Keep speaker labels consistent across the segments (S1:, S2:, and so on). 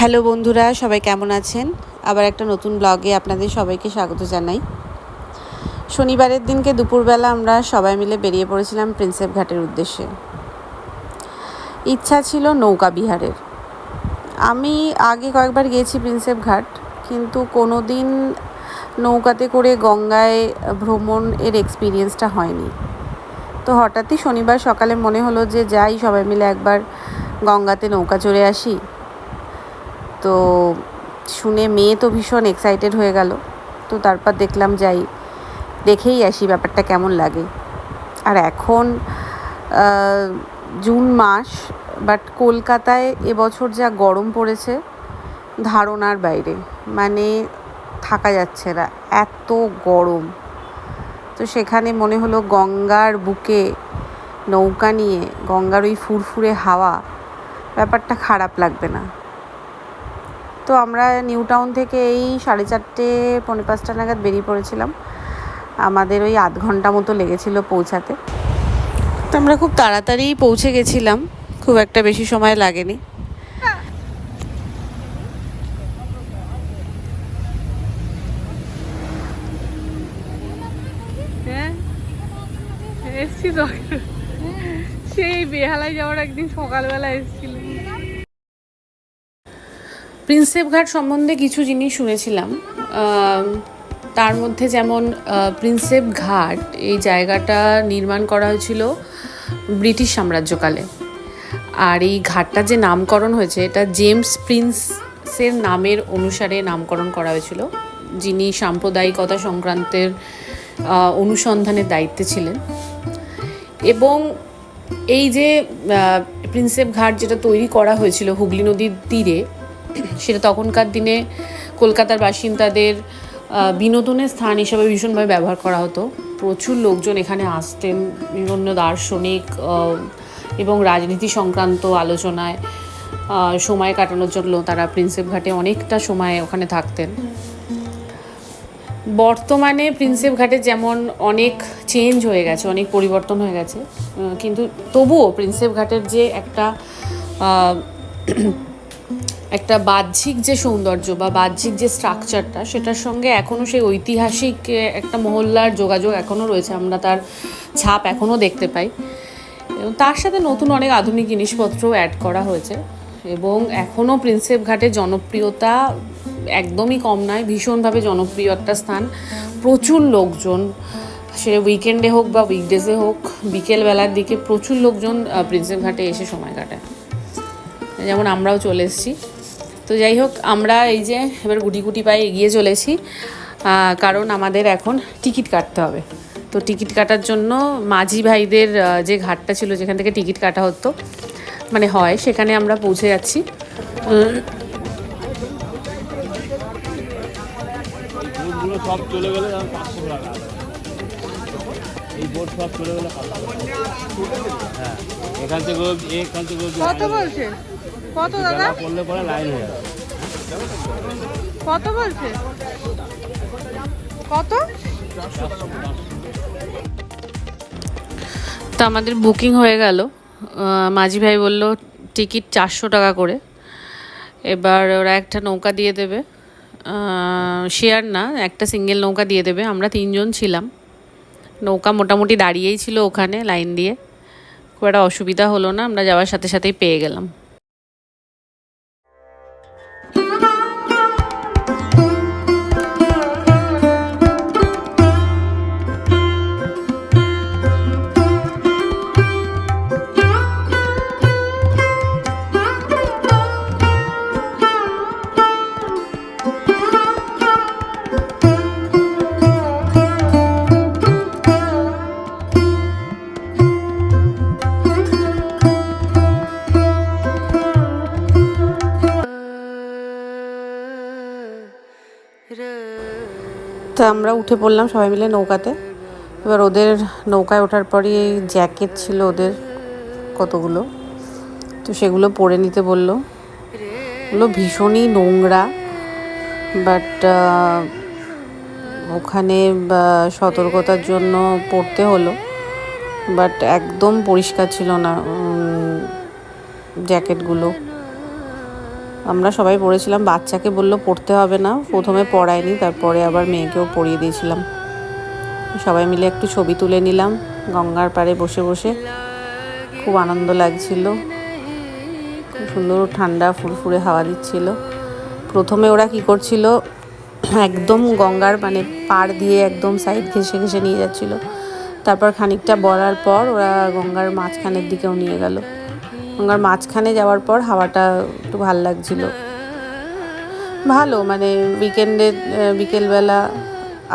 S1: Hello বন্ধুরা, সবাই কেমন আছেন? আবার একটা নতুন ব্লগে আপনাদের সবাইকে স্বাগত জানাই। শনিবারের দিনকে দুপুরবেলা আমরা সবাই মিলে বেরিয়ে পড়েছিলাম প্রিন্সেপ ঘাটের উদ্দেশ্যে। ইচ্ছা ছিল নৌকা বিহারের। আমি আগে কয়েকবার গিয়েছি প্রিন্সেপ ঘাট, কিন্তু কোনো দিন নৌকাতে করে গঙ্গায় ভ্রমণ এর এক্সপিরিয়েন্সটা হয়নি। তো হঠাৎই শনিবার সকালে মনে হলো যে যাই সবাই মিলে একবার গঙ্গাতে নৌকা চড়ে আসি। তো শুনে মেয়ে তো ভীষণ এক্সাইটেড হয়ে গেল। তো তারপর দেখলাম যাই দেখেই আসি ব্যাপারটা কেমন লাগে। আর এখন জুন মাস বাট কলকাতায় এবছর যা গরম পড়েছে, ধারণার বাইরে। মানে থাকা যাচ্ছে না, এত গরম। তো সেখানে মনে হলো গঙ্গার বুকে নৌকা নিয়ে, গঙ্গার ওই ফুরফুরে হাওয়া, ব্যাপারটা খারাপ লাগবে না। তো আমরা নিউ টাউন থেকে এই সাড়ে চারটে, পৌনে পাঁচটা নাগাদ বেরিয়ে পড়েছিলাম। আমাদের ওই আধ ঘণ্টা মতো লেগেছিল পৌঁছাতে। তো আমরা খুব তাড়াতাড়ি পৌঁছে গেছিলাম। খুব একটা বেশি সময় লাগেনি।
S2: হ্যাঁ? সেই বেহালায় যাওয়ার একদিন সকালবেলা এসেছিলাম।
S1: প্রিন্সেপ ঘাট সম্বন্ধে কিছু জিনিস শুনেছিলাম। তার মধ্যে যেমন প্রিন্সেপ ঘাট এই জায়গাটা নির্মাণ করা হয়েছিল ব্রিটিশ সাম্রাজ্যকালে। আর এই ঘাটটা যে নামকরণ হয়েছে, এটা জেমস প্রিন্সের নামের অনুসারে নামকরণ করা হয়েছিল। যিনি সাম্প্রদায়িকতা সংক্রান্তের অনুসন্ধানের দায়িত্বে ছিলেন। এবং এই যে প্রিন্সেপ ঘাট যেটা তৈরি করা হয়েছিল হুগলি নদীর তীরে সেটা তখনকার দিনে কলকাতার বাসিন্দাদের বিনোদনের স্থান হিসাবে ভীষণভাবে ব্যবহার করা হতো। প্রচুর লোকজন এখানে আসতেন, বিভিন্ন দার্শনিক এবং রাজনীতি সংক্রান্ত আলোচনায় সময় কাটানোর জন্য তারা প্রিন্সেপ ঘাটে অনেকটা সময় ওখানে থাকতেন। বর্তমানে প্রিন্সেপ ঘাটে যেমন অনেক চেঞ্জ হয়ে গেছে, অনেক পরিবর্তন হয়ে গেছে কিন্তু তবুও প্রিন্সেপ ঘাটের যে একটা একটা বাহ্যিক যে সৌন্দর্য বা বাহ্যিক যে স্ট্রাকচারটা সেটার সঙ্গে এখনও সেই ঐতিহাসিক একটা মহল্লার যোগাযোগ এখনও রয়েছে, আমরা তার ছাপ এখনও দেখতে পাই। এবং তার সাথে নতুন অনেক আধুনিক জিনিসপত্রও অ্যাড করা হয়েছে। এবং এখনও প্রিন্সেপ ঘাটের জনপ্রিয়তা একদমই কম নয়, ভীষণভাবে জনপ্রিয় একটা স্থান। প্রচুর লোকজন, সে উইকেন্ডে হোক বা উইকডেজে হোক, বিকেলবেলার দিকে প্রচুর লোকজন প্রিন্সেপ ঘাটে এসে সময় কাটায়। যেমন আমরাও চলে এসেছি। তো যাই হোক আমরা এই যে এবার গুটি গুটি পায়ে এগিয়ে চলেছি কারণ আমাদের এখন টিকিট কাটতে হবে। তো টিকিট কাটার জন্য মাঝি ভাইদের যে ঘাটটা ছিল যেখান থেকে টিকিট কাটা হতো মানে হয় সেখানে আমরা পৌঁছে যাচ্ছি।
S3: সব চলে গেলে পাঁচশো টাকা। এই বোট সব চলে গেলে হ্যাঁ এখান থেকে এখান থেকে
S2: কত বলছে কত দাদা?
S3: পরে লাইন হয়ে যাবে।
S2: কত বলছে? কত?
S1: তো আমাদের বুকিং হয়ে গেল। মাঝি ভাই বলল টিকিট চারশো টাকা করে। এবার ওরা একটা নৌকা দিয়ে দেবে। শেয়ার না একটা সিঙ্গেল নৌকা দিয়ে দেবে। আমরা তিনজন ছিলাম। নৌকা মোটামুটি দাঁড়িয়েই ছিল ওখানে লাইন দিয়ে। খুব একটা অসুবিধা হলো না আমরা যাওয়ার সাথে সাথেই পেয়ে গেলাম। তো আমরা উঠে পড়লাম সবাই মিলে নৌকাতে। এবার ওদের নৌকায় ওঠার পরই এই জ্যাকেট ছিল ওদের কতগুলো, তো সেগুলো পরে নিতে বলল। ওগুলো ভীষণই নোংরা বাট ওখানে সতর্কতার জন্য পড়তে হলো। বাট একদম পরিষ্কার ছিল না জ্যাকেটগুলো আমরা সবাই পড়েছিলাম, বাচ্চাকে বলল পড়তে হবে না, প্রথমে পড়ায়নি, তারপরে আবার মেয়েকেও পড়িয়ে দিয়েছিলাম। সবাই মিলে একটু ছবি তুলে নিলাম, গঙ্গার পাড়ে বসে বসে। খুব আনন্দ লাগছিল। খুব সুন্দর ঠান্ডা, ফুরফুরে হাওয়া দিচ্ছিল। প্রথমে ওরা কি করছিল, একদম গঙ্গার মানে পাড় দিয়ে একদম সাইড ঘেসে ঘেসে নিয়ে যাচ্ছিল। তারপর খানিকটা বলার পর ওরা গঙ্গার মাঝখানের দিকেও নিয়ে গেল। গঙ্গার মাঝখানে যাওয়ার পর হাওয়াটা একটু ভালো লাগছিল। ভালো মানে উইকেন্ডে বিকেলবেলা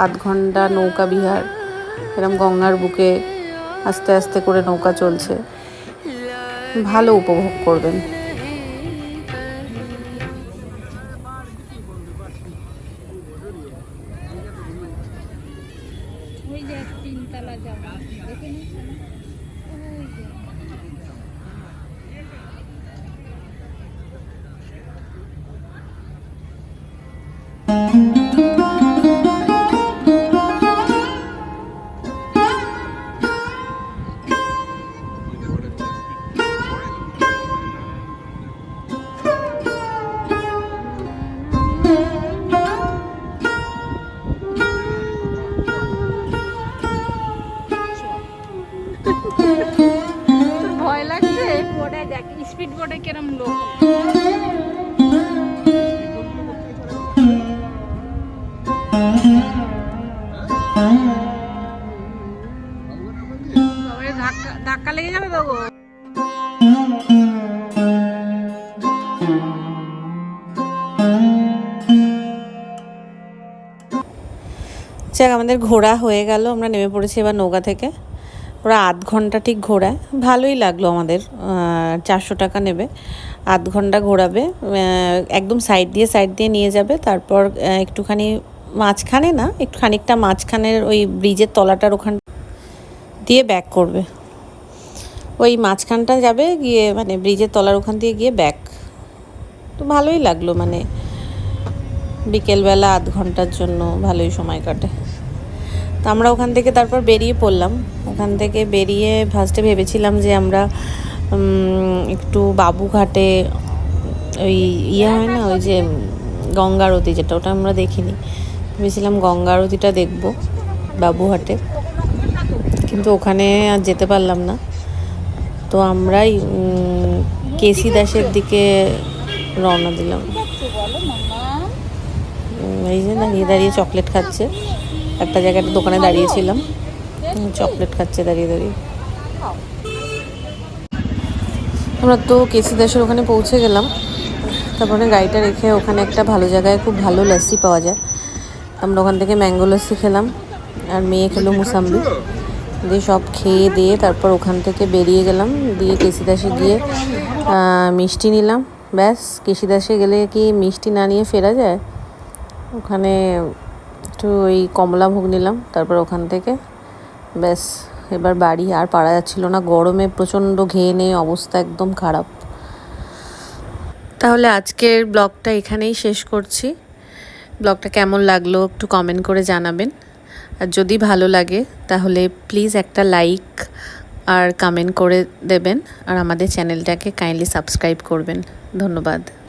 S1: আধ ঘণ্টা নৌকা বিহার, এরম গঙ্গার বুকে আস্তে আস্তে করে নৌকা চলছে। ভালো উপভোগ করবেন। যাক, আমাদের ঘোরা হয়ে গেল, আমরা নেমে পড়েছি এবার নৌকা থেকে। ওরা আধ ঘণ্টা ঠিক ঘোরায়। ভালোই লাগল আমাদের চারশো টাকা নেবে। আধ ঘণ্টা ঘোরাবে একদম সাইড দিয়ে সাইড দিয়ে নিয়ে যাবে, তারপর একটুখানি মাঝখানে না, একটু খানিকটা মাঝখানের ওই ব্রিজের তলাটার ওখান দিয়ে ব্যাক করবে। ওই মাঝখানটা যাবে, গিয়ে মানে ব্রিজের তলার ওখান দিয়ে গিয়ে ব্যাক তো ভালোই লাগল মানে বিকেলবেলা আধ ঘণ্টার জন্য ভালোই সময় কাটে। তো আমরা ওখান থেকে তারপর বেরিয়ে পড়লাম। ওখান থেকে বেরিয়ে ফার্স্টে ভেবেছিলাম যে আমরা একটু বাবুঘাটে ওই ইয়ে হয় না, ওই যে গঙ্গা আরতি যেটা, ওটা আমরা দেখিনি। ভেবেছিলাম গঙ্গা আরতিটা দেখব বাবুঘাটে। কিন্তু ওখানে আর যেতে পারলাম না। তো আমরাই কেসি দাসের দিকে রওনা দিলাম। এই যে দাঁড়িয়ে দাঁড়িয়ে চকলেট খাচ্ছে। একটা জায়গায় দোকানে দাঁড়িয়েছিলাম। চকলেট খাচ্ছে দাঁড়িয়ে দাঁড়িয়ে। আমরা তো কেসি দাসের ওখানে পৌঁছে গেলাম। তারপরে গাড়িটা রেখে ওখানে একটা ভালো জায়গায় খুব ভালো লস্যি পাওয়া যায়। আমরা ওখান থেকে ম্যাঙ্গো লস্যি খেলাম। আর মেয়ে খেলো মুসাম্বি। দিয়ে সব খেয়ে দিয়ে তারপর ওখান থেকে বেরিয়ে গেলাম। দিয়ে কেসি দাসে গিয়ে মিষ্টি নিলাম। ব্যাস, কেসি দাসে গেলে কি মিষ্টি না নিয়ে ফেরা যায়? ওখানে একটু ওই কমলা ভোগ নিলাম, তারপর ওখান থেকে ব্যাস, এবার বাড়ি আর পারা যাচ্ছিল না। গরমে প্রচণ্ড ঘেয়ে নিয়ে অবস্থা একদম খারাপ। তাহলে আজকের ব্লগটা এখানেই শেষ করছি। ব্লগটা কেমন লাগল একটু কমেন্ট করে জানাবেন। আর যদি ভালো লাগে, তাহলে প্লিজ একটা লাইক আর কমেন্ট করে দেবেন। আর আমাদের চ্যানেলটাকে কাইন্ডলি সাবস্ক্রাইব করবেন। ধন্যবাদ।